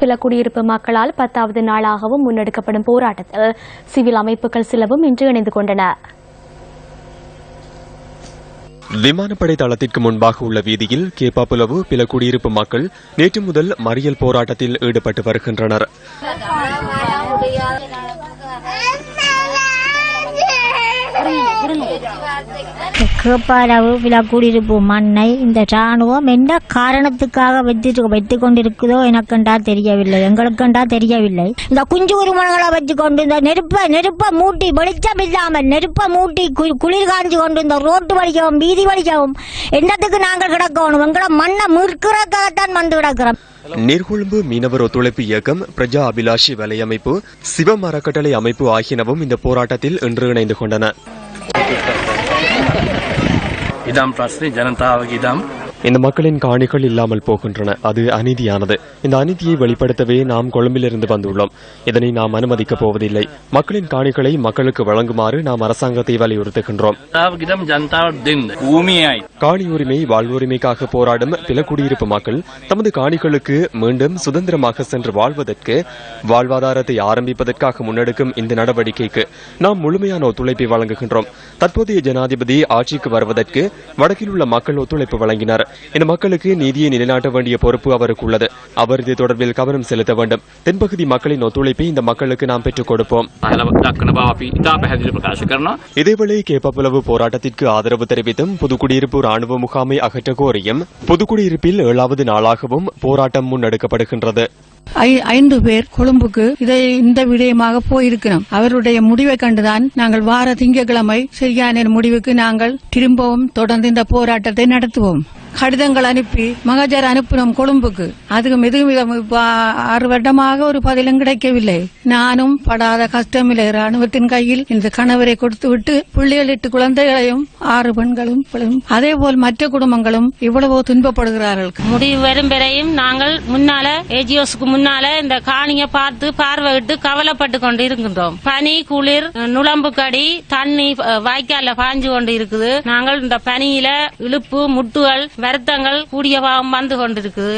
பில குடியிருப்பு மக்களால் பத்தாவது நாளாகவும் முன்னெடுக்கப்படும் போராட்டத்தில் சிவில் அமைப்புகள் சிலவும் இன்று இணைந்து கொண்டன. விமானப்படை தளத்திற்கு முன்பாக உள்ள வீதியில் கேப்பாப்புலவு பில குடியிருப்பு மக்கள் நேற்று முதல் மறியல் போராட்டத்தில் ஈடுபட்டு வருகின்றனர். கேப்பாடாவு விழா கூடியிருப்போம் மண்ணை இந்த ராணுவம் என்ன காரணத்துக்காக வைத்து வைத்துக் கொண்டிருக்குதோ எனக்குண்டா தெரியவில்லை. எங்களுக்குண்டா தெரியவில்லை. இந்த குஞ்சு உருமணங்களை வச்சு கொண்டு இந்த நெருப்ப நெருப்ப மூட்டி வெளிச்சம் இல்லாமல் நெருப்ப மூட்டி குளிர் காஞ்சு கொண்டு இந்த ரோட்டு வலிக்கவும் வீதி வலிக்கவும் என்னத்துக்கு நாங்கள் கிடக்கணும்? எங்களை மண்ணை முற்கிறதுக்காகத்தான் வந்து கிடக்கிறோம். நீர்கொழும்பு மீனவர் ஒத்துழைப்பு இயக்கம் பிரஜா அபிலாஷி வலையமைப்பு சிவம் அறக்கட்டளை அமைப்பு ஆகியனவும் இந்த போராட்டத்தில் இன்று இணைந்து கொண்டன. ಧಾಮ್ ಪ್ರಾರ್ಥನೆ ಜನತಾವಗಿದಾಮ್ இந்த மக்களின் காணிகள் இல்லாமல் போகின்றன. அது அநீதியானது. இந்த அநீதியை வெளிப்படுத்தவே நாம் கொழும்பிலிருந்து வந்துள்ளோம். இதனை நாம் அனுமதிக்கப் போவதில்லை. மக்களின் காணிகளை மக்களுக்கு வழங்குமாறு நாம் அரசாங்கத்தை வலியுறுத்துகின்றோம். காணி உரிமை வாழ்வுரிமைக்காக போராடும் பில குடியிருப்பு மக்கள் தமது காணிகளுக்கு மீண்டும் சுதந்திரமாக சென்று வாழ்வதற்கு வாழ்வாதாரத்தை ஆரம்பிப்பதற்காக முன்னெடுக்கும் இந்த நடவடிக்கைக்கு நாம் முழுமையான ஒத்துழைப்பை வழங்குகின்றோம். தற்போதைய ஜனாதிபதி ஆட்சிக்கு வருவதற்கு வடக்கில் உள்ள மக்கள் ஒத்துழைப்பு வழங்கினர். இந்த மக்களுக்கு நீதியை நிலைநாட்ட வேண்டிய பொறுப்பு அவருக்கு உள்ளது அவர் இது தொடர்பில் கவனம் செலுத்த வேண்டும். தென்பகுதி மக்களின் ஒத்துழைப்பை இந்த மக்களுக்கு நாம் பெற்றுக் கொடுப்போம். இதேவேளை கேப்பப்புலவு போராட்டத்திற்கு ஆதரவு தெரிவித்தும் புதுக்குடியிருப்பு ராணுவ முகாமை அகற்ற கோரியும் புதுக்குடியிருப்பில் ஏழாவது நாளாகவும் போராட்டம் முன்னெடுக்கப்படுகின்றது. ஐந்து பேர் கொழும்புக்கு இதை இந்த விடயமாக போயிருக்கிறோம். அவருடைய முடிவை கண்டுதான் நாங்கள் வார திங்கட்கிழமை சரியான முடிவுக்கு நாங்கள் திரும்பவும் தொடர்ந்து இந்த போராட்டத்தை நடத்துவோம். கடிதங்கள் அனுப்பி மகஜர் அனுப்பினோம் கொழும்புக்கு. அதுக்கு மிக மிக ஆறு வருடமாக ஒரு பதிலும் கிடைக்கவில்லை. நானும் படாத கஷ்டமில்லை. ராணுவத்தின் கையில் இந்த கணவரை கொடுத்து விட்டு பிள்ளைகள் எட்டு குழந்தைகளையும் ஆறு பெண்களும் அதே போல் மற்ற குடும்பங்களும் இவ்வளவோ துன்பப்படுகிறார்கள். முடிவு வரும் வரையும் நாங்கள் முன்னால ஏஜிஓஸ்க்கு முன்னால இந்த காணிய பார்த்து பார்வையிட்டு கவலைப்பட்டு கொண்டு இருக்கின்றோம் பனி குளிர் நுழம்பு கடி தண்ணி வாய்க்கால பாஞ்சு கொண்டு இருக்குது. நாங்கள் இந்த பனியில இழுப்பு முட்டுகள் வருத்தங்கள் கூடிய வந்து கொண்டிருக்குது